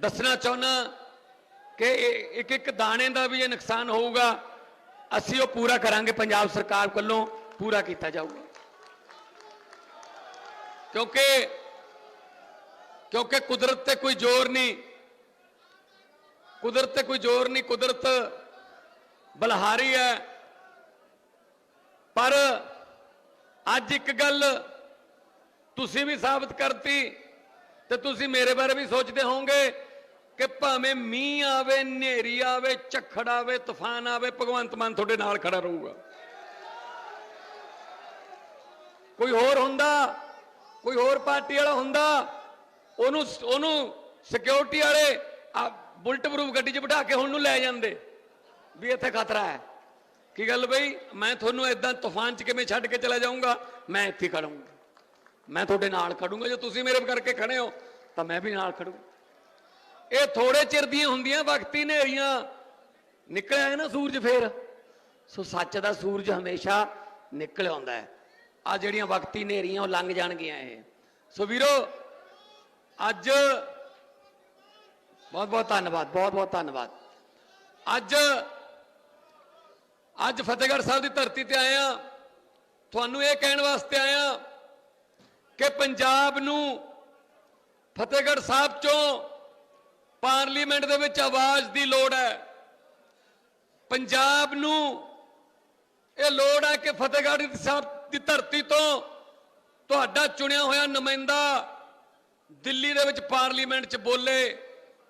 ਦੱਸਣਾ ਚਾਹੁੰਦਾ ਕਿ ਇੱਕ ਇੱਕ ਦਾਣੇ ਦਾ ਵੀ ਇਹ ਨੁਕਸਾਨ ਹੋਊਗਾ। ਅਸੀਂ ਉਹ ਪੂਰਾ ਕਰਾਂਗੇ, ਪੰਜਾਬ ਸਰਕਾਰ ਵੱਲੋਂ ਪੂਰਾ ਕੀਤਾ ਜਾਊਗਾ। ਕਿਉਂਕਿ ਕਿਉਂਕਿ ਕੁਦਰਤ ਤੇ ਕੋਈ ਜ਼ੋਰ ਨਹੀਂ, ਕੁਦਰਤ ਤੇ ਕੋਈ ਜ਼ੋਰ ਨਹੀਂ, ਕੁਦਰਤ ਬਲਹਾਰੀ ਹੈ। ਪਰ ਅੱਜ ਇੱਕ ਗੱਲ ਤੁਸੀਂ ਵੀ ਸਾਬਤ ਕਰਤੀ ਤੇ ਤੁਸੀਂ ਮੇਰੇ ਬਾਰੇ ਵੀ ਸੋਚਦੇ ਹੋਵੋਗੇ ਕਿ ਭਾਵੇਂ ਮੀਂਹ ਆਵੇ, ਹਨੇਰੀ ਆਵੇ, ਝੱਖੜ ਆਵੇ, ਤੂਫਾਨ ਆਵੇ, ਭਗਵੰਤ ਮਾਨ ਤੁਹਾਡੇ ਨਾਲ ਖੜਾ ਰਹੂਗਾ। ਕੋਈ ਹੋਰ ਹੁੰਦਾ? ਕੋਈ ਹੋਰ ਪਾਰਟੀ ਵਾਲਾ ਹੁੰਦਾ? ਉਹਨੂੰ ਉਹਨੂੰ ਸਿਕਿਉਰਿਟੀ ਵਾਲੇ ਆ ਬੁਲਟ ਪ੍ਰੂਫ ਗੱਡੀ 'ਚ ਬਿਠਾ ਕੇ ਹੁਣ ਨੂੰ ਲੈ ਜਾਂਦੇ ਵੀ ਇੱਥੇ ਖਤਰਾ ਹੈ। ਕੀ ਗੱਲ ਬਈ? ਮੈਂ ਤੁਹਾਨੂੰ ਇਦਾਂ ਤੂਫਾਨ 'ਚ ਕਿਵੇਂ ਛੱਡ ਕੇ ਚਲਾ ਜਾਊਂਗਾ? ਮੈਂ ਇੱਥੇ ਖੜੂੰਗਾ ਮੈਂ ਤੁਹਾਡੇ ਨਾਲ ਖੜੂੰਗਾ, ਜੇ ਤੁਸੀਂ ਮੇਰੇ ਕਰਕੇ ਖੜੇ ਹੋ, ਤਾਂ ਮੈਂ ਵੀ ਨਾਲ ਖੜੂ। ਇਹ ਥੋੜੇ ਚਿਰ ਦੀਆਂ ਹੁੰਦੀਆਂ, ਵਕਤੀ ਹਨੇਰੀਆਂ। ਨਿਕਲਿਆ ਹੈ ਨਾ ਸੂਰਜ ਫੇਰ। ਸੋ ਸੱਚ ਦਾ ਸੂਰਜ ਹਮੇਸ਼ਾ ਨਿਕਲ ਆਉਂਦਾ ਹੈ। ਆ ਜਿਹੜੀਆਂ ਵਕਤੀ ਹਨੇਰੀਆਂ, ਉਹ ਲੰਘ ਜਾਣਗੀਆਂ ਇਹ। ਸੋ ਵੀਰੋ, ਅੱਜ ਬਹੁਤ ਬਹੁਤ ਧੰਨਵਾਦ, ਬਹੁਤ ਬਹੁਤ ਧੰਨਵਾਦ। ਅੱਜ ਅੱਜ ਫਤਿਹਗੜ੍ਹ ਸਾਹਿਬ ਦੀ ਧਰਤੀ ਤੇ ਆਇਆ ਤੁਹਾਨੂੰ ਇਹ ਕਹਿਣ ਵਾਸਤੇ ਆਇਆ ਕਿ ਪੰਜਾਬ ਨੂੰ ਫਤਿਹਗੜ੍ਹ ਸਾਹਿਬ ਚੋਂ ਪਾਰਲੀਮੈਂਟ ਦੇ ਵਿੱਚ ਆਵਾਜ਼ ਦੀ ਲੋੜ ਹੈ। ਪੰਜਾਬ ਨੂੰ ਇਹ ਲੋੜ ਹੈ ਕਿ ਫਤਿਹਗੜ੍ਹ ਸਾਹਿਬ ਦੀ ਧਰਤੀ ਤੋਂ ਤੁਹਾਡਾ ਚੁਣਿਆ ਹੋਇਆ ਨੁਮਾਇੰਦਾ ਦਿੱਲੀ ਦੇ ਵਿੱਚ ਪਾਰਲੀਮੈਂਟ 'ਚ ਬੋਲੇ,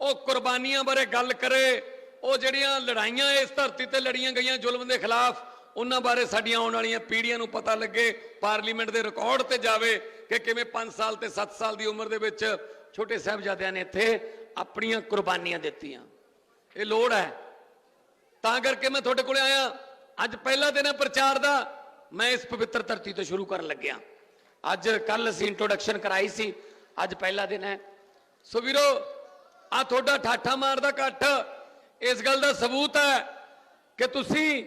ਉਹ ਕੁਰਬਾਨੀਆਂ ਬਾਰੇ ਗੱਲ ਕਰੇ, ਉਹ ਜਿਹੜੀਆਂ ਲੜਾਈਆਂ ਇਸ ਧਰਤੀ ਤੇ ਲੜੀਆਂ ਗਈਆਂ ਜ਼ੁਲਮ ਦੇ ਖਿਲਾਫ, ਉਹਨਾਂ ਬਾਰੇ ਸਾਡੀਆਂ ਆਉਣ ਵਾਲੀਆਂ ਪੀੜ੍ਹੀਆਂ ਨੂੰ ਪਤਾ ਲੱਗੇ, ਪਾਰਲੀਮੈਂਟ ਦੇ ਰਿਕਾਰਡ ਤੇ ਜਾਵੇ ਕਿ ਕਿਵੇਂ 5 ਸਾਲ ਤੇ 7 ਸਾਲ ਦੀ ਉਮਰ ਦੇ ਵਿੱਚ ਛੋਟੇ ਸਾਹਿਬਜ਼ਾਦਿਆਂ ਨੇ ਇੱਥੇ ਆਪਣੀਆਂ ਕੁਰਬਾਨੀਆਂ ਦਿੱਤੀਆਂ। ਇਹ ਲੋੜ ਹੈ। ਤਾਂ ਕਰਕੇ ਮੈਂ ਤੁਹਾਡੇ ਕੋਲੇ ਆਇਆ। ਅੱਜ ਪਹਿਲਾ ਦਿਨ ਹੈ ਪ੍ਰਚਾਰ ਦਾ। ਮੈਂ ਇਸ ਪਵਿੱਤਰ ਧਰਤੀ ਤੋਂ ਸ਼ੁਰੂ ਕਰਨ ਲੱਗਿਆ। ਅੱਜ ਕੱਲ ਅਸੀਂ ਇੰਟਰੋਡਕਸ਼ਨ ਕਰਾਈ ਸੀ। ਅੱਜ ਪਹਿਲਾ ਦਿਨ ਹੈ। ਸੋ ਵੀਰੋ, ਆ ਤੁਹਾਡਾ ਠਾਠਾ ਮਾਰਦਾ ਇਕੱਠ। ਇਸ ਗੱਲ ਦਾ ਸਬੂਤ ਹੈ ਕਿ ਤੁਸੀਂ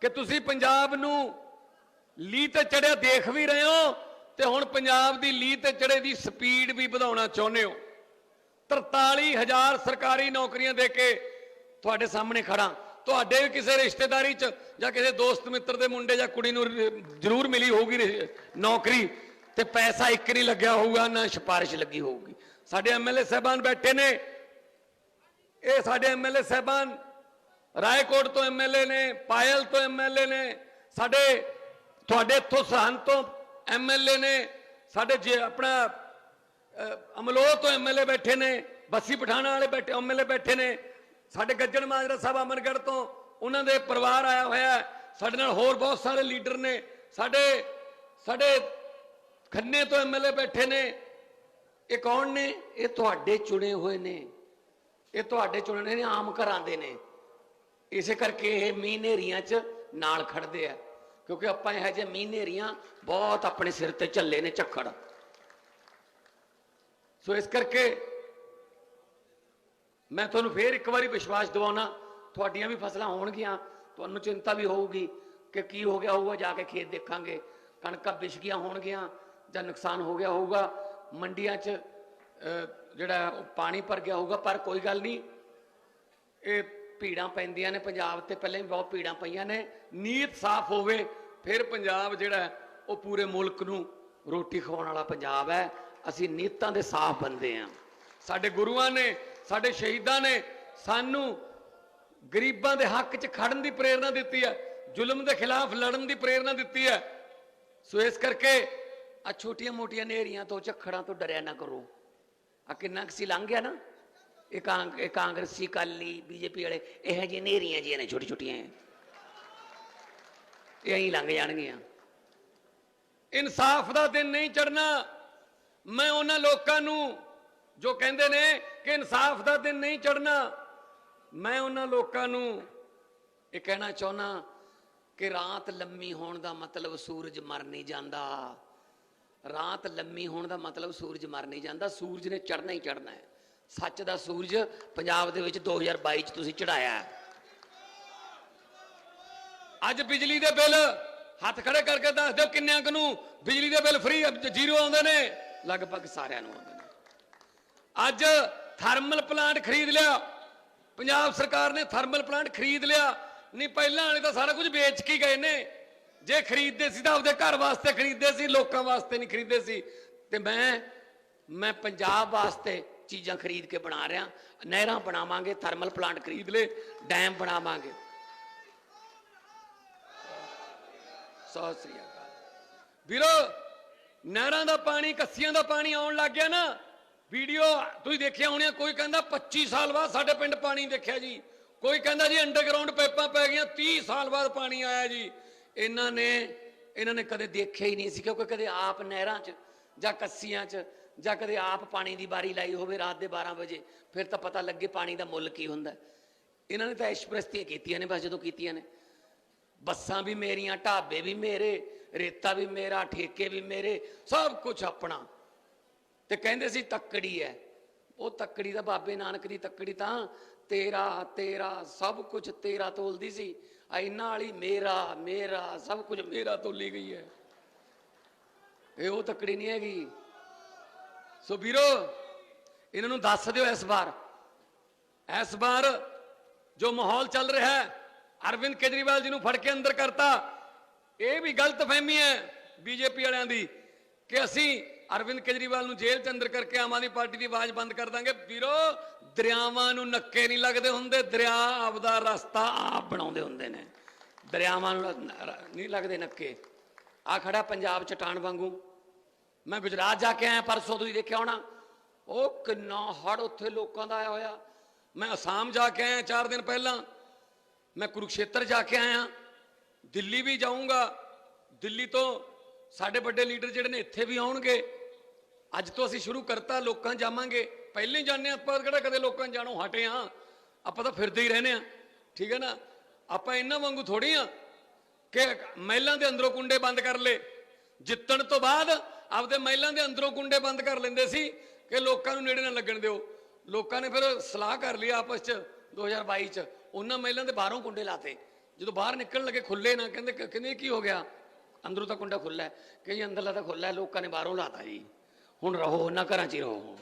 ਕਿ ਤੁਸੀਂ ਪੰਜਾਬ ਨੂੰ ਲੀ ਤੇ ਚੜਿਆ ਦੇਖ ਵੀ ਰਹੇ ਹੋ। ਤੇ ਹੁਣ ਪੰਜਾਬ ਦੀ ਲੀ ਤੇ ਚੜੇ ਦੀ ਸਪੀਡ ਵੀ ਵਧਾਉਣਾ ਚਾਹੁੰਦੇ ਹੋ। 43000 ਸਰਕਾਰੀ ਨੌਕਰੀਆਂ ਦੇ ਕੇ ਤੁਹਾਡੇ ਸਾਹਮਣੇ ਖੜਾ ਤੁਹਾਡੇ ਵੀ ਕਿਸੇ ਰਿਸ਼ਤੇਦਾਰੀ 'ਚ ਜਾਂ ਕਿਸੇ ਦੋਸਤ ਮਿੱਤਰ ਦੇ ਮੁੰਡੇ ਜਾਂ ਕੁੜੀ ਨੂੰ ਜ਼ਰੂਰ ਮਿਲੀ ਹੋਊਗੀ ਨੌਕਰੀ। ਤੇ ਪੈਸਾ ਇੱਕ ਨਹੀਂ ਲੱਗਿਆ ਹੋਊਗਾ, ਨਾ ਸਿਫਾਰਿਸ਼ ਲੱਗੀ ਹੋਊਗੀ। ਸਾਡੇ ਐਮਐਲਏ ਸਾਹਿਬਾਨ ਬੈਠੇ ਨੇ। ਇਹ ਸਾਡੇ ਐਮਐਲਏ ਸਾਹਿਬਾਨ ਰਾਏਕੋਟ ਤੋਂ ਐਮਐਲਏ ਨੇ, ਪਾਇਲ ਤੋਂ ਐਮਐਲਏ ਨੇ। ਸਾਡੇ, ਤੁਹਾਡੇ ਇੱਥੋਂ ਸਰਹੰਦ ਤੋਂ ਐਮਐਲਏ ਨੇ, ਸਾਡੇ ਜੇ ਆਪਣਾ ਅਮਲੋਹ ਤੋਂ ਐਮਐਲਏ ਬੈਠੇ ਨੇ, ਬੱਸੀ ਪਠਾਣਾ ਵਾਲੇ ਬੈਠੇ ਐਮਐਲਏ ਬੈਠੇ ਨੇ, ਸਾਡੇ ਗੱਜਣ ਮਾਜਰਾ ਸਾਹਿਬ ਅਮਨਗੜ੍ਹ ਤੋਂ, ਉਹਨਾਂ ਦੇ ਪਰਿਵਾਰ ਆਇਆ ਹੋਇਆ ਸਾਡੇ ਨਾਲ ਹੋਰ ਬਹੁਤ ਸਾਰੇ ਲੀਡਰ ਨੇ, ਸਾਡੇ ਸਾਡੇ ਖੰਨੇ ਤੋਂ ਐਮਐਲਏ ਬੈਠੇ ਨੇ, ਇਹ ਕੌਣ ਨੇ? ਇਹ ਤੁਹਾਡੇ ਚੁਣੇ ਹੋਏ ਨੇ, ਇਹ ਤੁਹਾਡੇ ਚੁਣੇ ਨੇ ਆਮ ਘਰਾਂ ਦੇ ਨੇ, ਇਸੇ ਕਰਕੇ ਇਹ ਮੀਂਹ ਹਨੇਰੀਆਂ 'ਚ ਨਾਲ ਖੜਦੇ ਆ। ਕਿਉਂਕਿ ਆਪਾਂ ਇਹ ਜਿਹੇ ਮੀਂਹ ਹਨੇਰੀਆਂ ਬਹੁਤ ਆਪਣੇ ਸਿਰ ਤੇ ਝੱਲੇ ਨੇ ਝੱਖੜ ਸੋ ਇਸ ਕਰਕੇ ਮੈਂ ਤੁਹਾਨੂੰ ਫੇਰ ਇੱਕ ਵਾਰੀ ਵਿਸ਼ਵਾਸ ਦਿਵਾਉਣਾ ਤੁਹਾਡੀਆਂ ਵੀ ਫਸਲਾਂ ਹੋਣਗੀਆਂ ਤੁਹਾਨੂੰ ਚਿੰਤਾ ਵੀ ਹੋਊਗੀ ਕਿ ਕੀ ਹੋ ਗਿਆ ਹੋਊਗਾ ਜਾ ਕੇ ਖੇਤ ਦੇਖਾਂਗੇ ਕਣਕਾਂ ਵਿਛ ਗਈਆਂ ਹੋਣਗੀਆਂ ਜਾਂ ਨੁਕਸਾਨ ਹੋ ਗਿਆ ਹੋਊਗਾ ਮੰਡੀਆਂ 'ਚ ਅਹ, ਜਿਹੜਾ ਉਹ ਪਾਣੀ ਭਰ ਗਿਆ ਹੋਊਗਾ ਪਰ ਕੋਈ ਗੱਲ ਨਹੀਂ ਇਹ ਭੀੜਾਂ ਪੈਂਦੀਆਂ ਨੇ ਪੰਜਾਬ ਤੇ ਪਹਿਲਾਂ ਵੀ ਬਹੁਤ ਭੀੜਾਂ ਪਈਆਂ ਨੇ ਨੀਤ ਸਾਫ਼ ਹੋਵੇ ਫਿਰ ਪੰਜਾਬ ਜਿਹੜਾ ਉਹ ਪੂਰੇ ਮੁਲਕ ਨੂੰ ਰੋਟੀ ਖਵਾਉਣ ਵਾਲਾ ਪੰਜਾਬ ਹੈ। ਅਸੀਂ ਨੀਤਾਂ ਦੇ ਸਾਫ਼ ਬੰਦੇ ਆ ਸਾਡੇ ਗੁਰੂਆਂ ਨੇ, ਸਾਡੇ ਸ਼ਹੀਦਾਂ ਨੇ ਸਾਨੂੰ ਗਰੀਬਾਂ ਦੇ ਹੱਕ 'ਚ ਖੜਨ ਦੀ ਪ੍ਰੇਰਣਾ ਦਿੱਤੀ ਹੈ, ਜ਼ੁਲਮ ਦੇ ਖਿਲਾਫ ਲੜਨ ਦੀ ਪ੍ਰੇਰਣਾ ਦਿੱਤੀ ਹੈ। ਸੋ ਇਸ ਕਰਕੇ ਆ ਛੋਟੀਆਂ ਮੋਟੀਆਂ ਨੇਰੀਆਂ ਤੋਂ, ਝੱਖੜਾਂ ਤੋਂ ਡਰਿਆ ਨਾ ਕਰੋ। ਆ ਕਿੰਨਾ ਕੁ ਸੀ ਲੰਘ ਗਿਆ ਨਾ? ਇਹ ਕਾਂਗ ਇਹ ਕਾਂਗਰਸੀ ਕਾਲੀ ਬੀਜੇਪੀ ਵਾਲੇ, ਇਹ ਜਿਹੇ ਨੇਰੀਆਂ ਜੀਆਂ ਨੇ ਛੋਟੀ ਛੋਟੀਆਂ ਇਹ ਐਂ ਲੰਘ ਜਾਣਗੀਆਂ। ਇਨਸਾਫ ਦਾ ਦਿਨ ਨਹੀਂ ਚੜਨਾ ਮੈਂ ਉਹਨਾਂ ਲੋਕਾਂ ਨੂੰ ਜੋ ਕਹਿੰਦੇ ਨੇ ਕਿ ਇਨਸਾਫ ਦਾ ਦਿਨ ਨਹੀਂ ਚੜਨਾ ਮੈਂ ਉਹਨਾਂ ਲੋਕਾਂ ਨੂੰ ਇਹ ਕਹਿਣਾ ਚਾਹੁੰਦਾ ਕਿ ਰਾਤ ਲੰਮੀ ਹੋਣ ਦਾ ਮਤਲਬ ਸੂਰਜ ਮਰ ਨਹੀਂ ਜਾਂਦਾ। ਰਾਤ ਲੰਮੀ ਹੋਣ ਦਾ ਮਤਲਬ ਸੂਰਜ ਮਰ ਨਹੀਂ ਜਾਂਦਾ, ਸੂਰਜ ਨੇ ਚੜਨਾ ਹੀ ਚੜਨਾ ਹੈ। ਸੱਚ ਦਾ ਸੂਰਜ ਪੰਜਾਬ ਦੇ ਵਿੱਚ 2022 ਚ ਤੁਸੀਂ ਚੜਾਇਆ ਹੈ। ਅੱਜ ਬਿਜਲੀ ਦੇ ਬਿੱਲ ਹੱਥ ਖੜੇ ਕਰਕੇ ਦੱਸ ਦਿਓ ਕਿੰਨਿਆਂ ਕੁ ਨੂੰ ਬਿਜਲੀ ਦੇ ਬਿੱਲ ਫ੍ਰੀ ਜ਼ੀਰੋ ਆਉਂਦੇ ਨੇ, ਲਗਭਗ ਸਾਰਿਆਂ ਨੂੰ ਆਉਂਦੇ ਨੇ। ਅੱਜ ਥਰਮਲ ਪਲਾਂਟ ਖਰੀਦ ਲਿਆ। ਪੰਜਾਬ ਸਰਕਾਰ ਨੇ ਥਰਮਲ ਪਲਾਂਟ ਖਰੀਦ ਲਿਆ। ਨਹੀਂ, ਪਹਿਲਾਂ ਵਾਲੇ ਤਾਂ ਸਾਰਾ ਕੁਝ ਵੇਚ ਕੇ ਗਏ ਨੇ। ਜੇ ਖਰੀਦਦੇ ਸੀ ਤਾਂ ਆਪਦੇ ਘਰ ਵਾਸਤੇ ਖਰੀਦਦੇ ਸੀ, ਲੋਕਾਂ ਵਾਸਤੇ ਨਹੀਂ ਖਰੀਦਦੇ ਸੀ। ਤੇ ਮੈਂ ਮੈਂ ਪੰਜਾਬ ਵਾਸਤੇ ਚੀਜ਼ਾਂ ਖਰੀਦ ਕੇ ਬਣਾ ਰਿਹਾ। ਨਹਿਰਾਂ ਬਣਾਵਾਂਗੇ ਥਰਮਲ ਪਲਾਂਟ ਖਰੀਦ ਲੇ ਡੈਮ ਬਣਾਵਾਂਗੇ। ਸਤਿ ਸ੍ਰੀ ਅਕਾਲ। ਵੀਰੋ, ਨਹਿਰਾਂ ਦਾ ਪਾਣੀ, ਕੱਸੀਆਂ ਦਾ ਪਾਣੀ ਆਉਣ ਲੱਗ ਗਿਆ ਨਾ, ਵੀਡੀਓ ਤੁਸੀਂ ਦੇਖਿਆ ਹੋਣੀਆਂ, ਕੋਈ ਕਹਿੰਦਾ 25 ਸਾਲ ਬਾਅਦ ਸਾਡੇ ਪਿੰਡ ਪਾਣੀ ਦੇਖਿਆ ਜੀ। ਕੋਈ ਕਹਿੰਦਾ ਜੀ ਅੰਡਰਗਰਾਉਂਡ ਪਾਈਪਾਂ ਪੈ ਗਈਆਂ 30 ਸਾਲ ਬਾਅਦ ਪਾਣੀ ਆਇਆ ਜੀ। ਇਹਨਾਂ ਨੇ ਇਹਨਾਂ ਨੇ ਕਦੇ ਦੇਖਿਆ ਹੀ ਨਹੀਂ ਸੀ, ਕਿਉਂਕਿ ਕਦੇ ਆਪ ਨਹਿਰਾਂ 'ਚ ਜਾਂ ਕੱਸੀਆਂ 'ਚ ਜਾਂ ਕਦੇ ਆਪ ਪਾਣੀ ਦੀ ਬਾਰੀ ਲਾਈ ਹੋਵੇ ਰਾਤ ਦੇ 12 ਵਜੇ, ਫਿਰ ਤਾਂ ਪਤਾ ਲੱਗੇ ਪਾਣੀ ਦਾ ਮੁੱਲ ਕੀ ਹੁੰਦਾ। ਇਹਨਾਂ ਨੇ ਤਾਂ ਐਸ਼ਪ੍ਰਸਤੀਆਂ ਕੀਤੀਆਂ ਨੇ, ਬਸ ਜਦੋਂ ਕੀਤੀਆਂ ਨੇ। ਬੱਸਾਂ ਵੀ ਮੇਰੀਆਂ, ਢਾਬੇ ਵੀ ਮੇਰੇ, ਰੇਤਾ ਵੀ ਮੇਰਾ, ਠੇਕੇ ਵੀ ਮੇਰੇ, ਸਭ ਕੁਝ ਆਪਣਾ। ਤੇ ਕਹਿੰਦੇ ਸੀ, ਤੱਕੜੀ ਹੈ ਉਹ ਤੱਕੜੀ ਦਾ ਬਾਬੇ ਨਾਨਕ ਦੀ ਤੱਕੜੀ ਤਾਂ ਤੇਰਾ ਤੇਰਾ, ਸਭ ਕੁਝ ਤੇਰਾ ਤੋਲਦੀ ਸੀ। ਆ ਇਹਨਾਂ ਵਾਲੀ ਮੇਰਾ ਮੇਰਾ, ਸਭ ਕੁਝ ਮੇਰਾ ਤੋਲੀ ਗਈ ਹੈ ਇਹ ਉਹ ਤੱਕੜੀ ਨਹੀਂ ਹੈਗੀ। ਸੋ ਵੀਰੋ, ਇਹਨਾਂ ਨੂੰ ਦੱਸ ਦਿਓ ਇਸ ਵਾਰ। ਇਸ ਵਾਰ ਜੋ ਮਾਹੌਲ ਚੱਲ ਰਿਹਾ ਹੈ ਅਰਵਿੰਦ ਕੇਜਰੀਵਾਲ ਜੀ ਨੂੰ ਫੜ ਕੇ ਅੰਦਰ ਕਰਤਾ। ਇਹ ਵੀ ਗਲਤ ਫਹਿਮੀ ਹੈ ਬੀਜੇਪੀ ਵਾਲਿਆਂ ਦੀ ਕਿ ਅਸੀਂ ਅਰਵਿੰਦ ਕੇਜਰੀਵਾਲ ਨੂੰ ਜੇਲ੍ਹ ਚ ਅੰਦਰ ਕਰਕੇ ਆਮ ਆਦਮੀ ਪਾਰਟੀ ਦੀ ਆਵਾਜ਼ ਬੰਦ ਕਰ ਦਾਂਗੇ। ਵੀਰੋ, ਦਰਿਆਵਾਂ ਨੂੰ ਨੱਕੇ ਨਹੀਂ ਲੱਗਦੇ ਹੁੰਦੇ, ਦਰਿਆ ਆਪਦਾ ਰਸਤਾ ਆਪ ਬਣਾਉਂਦੇ ਹੁੰਦੇ ਨੇ। ਦਰਿਆਵਾਂ ਨੂੰ ਨਹੀਂ ਲੱਗਦੇ ਨੱਕੇ। ਆ ਖੜਾ ਪੰਜਾਬ ਚਟਾਨ ਵਾਂਗੂ। ਮੈਂ ਗੁਜਰਾਤ ਜਾ ਕੇ ਆਇਆ ਪਰਸੋਂ, ਤੁਸੀਂ ਦੇਖਿਆ ਹੋਣਾ। ਉਹ ਕਿੰਨਾ ਹੜ ਉੱਥੇ ਲੋਕਾਂ ਦਾ ਆਇਆ ਹੋਇਆ। ਮੈਂ ਅਸਾਮ ਜਾ ਕੇ ਆਇਆ 4 ਦਿਨ ਪਹਿਲਾਂ। ਮੈਂ ਕੁਰੂਕਸ਼ੇਤਰ ਜਾ ਕੇ ਆਇਆ। ਦਿੱਲੀ ਵੀ ਜਾਊਂਗਾ। ਦਿੱਲੀ ਤੋਂ ਸਾਡੇ ਵੱਡੇ ਲੀਡਰ ਜਿਹੜੇ ਨੇ ਇੱਥੇ ਵੀ ਆਉਣਗੇ। ਅੱਜ ਤੋਂ ਅਸੀਂ ਸ਼ੁਰੂ ਕਰਤਾ ਲੋਕਾਂ ਜਾਵਾਂਗੇ। ਪਹਿਲੇ ਹੀ ਜਾਂਦੇ ਹਾਂ, ਆਪਾਂ ਕਿਹੜਾ ਕਦੇ ਲੋਕਾਂ 'ਚ ਜਾਣੋਂ ਹਟੇ ਆ ਆਪਾਂ ਤਾਂ ਫਿਰਦੇ ਹੀ ਰਹਿੰਦੇ ਆ ਠੀਕ ਹੈ ਨਾ? ਆਪਾਂ ਇਹਨਾਂ ਵਾਂਗੂ ਥੋੜੀ ਆ ਕਿ ਮਹਿਲਾਂ ਦੇ ਅੰਦਰੋਂ ਕੁੰਡੇ ਬੰਦ ਕਰ ਲੇ ਜਿੱਤਣ ਤੋਂ ਬਾਅਦ ਆਪਦੇ ਮਹਿਲਾਂ ਦੇ ਅੰਦਰੋਂ ਕੁੰਡੇ ਬੰਦ ਕਰ ਲੈਂਦੇ ਸੀ ਕਿ ਲੋਕਾਂ ਨੂੰ ਨੇੜੇ ਨਾ ਲੱਗਣ ਦਿਓ। ਲੋਕਾਂ ਨੇ ਫਿਰ ਸਲਾਹ ਕਰ ਲਈ ਆਪਸ 'ਚ 2022 'ਚ। ਉਹਨਾਂ ਮਹਿਲਾਂ ਦੇ ਬਾਹਰੋਂ ਕੁੰਡੇ ਲਾਤੇ। ਜਦੋਂ ਬਾਹਰ ਨਿਕਲਣ ਲੱਗੇ ਖੁੱਲੇ ਨਾ, ਕਹਿੰਦੇ ਕਹਿੰਦੇ ਇਹ ਕੀ ਹੋ ਗਿਆ? ਅੰਦਰੋਂ ਤਾਂ ਕੁੰਡਾ ਖੁੱਲਾ ਹੈ ਕਿ ਅੰਦਰਲਾ ਤਾਂ ਖੁੱਲਾ ਹੈ, ਲੋਕਾਂ ਨੇ ਬਾਹਰੋਂ ਲਾਤਾ ਜੀ। ਹੁਣ ਰਹੋ, ਉਹਨਾਂ ਘਰਾਂ 'ਚ ਹੀ ਰਹੋ।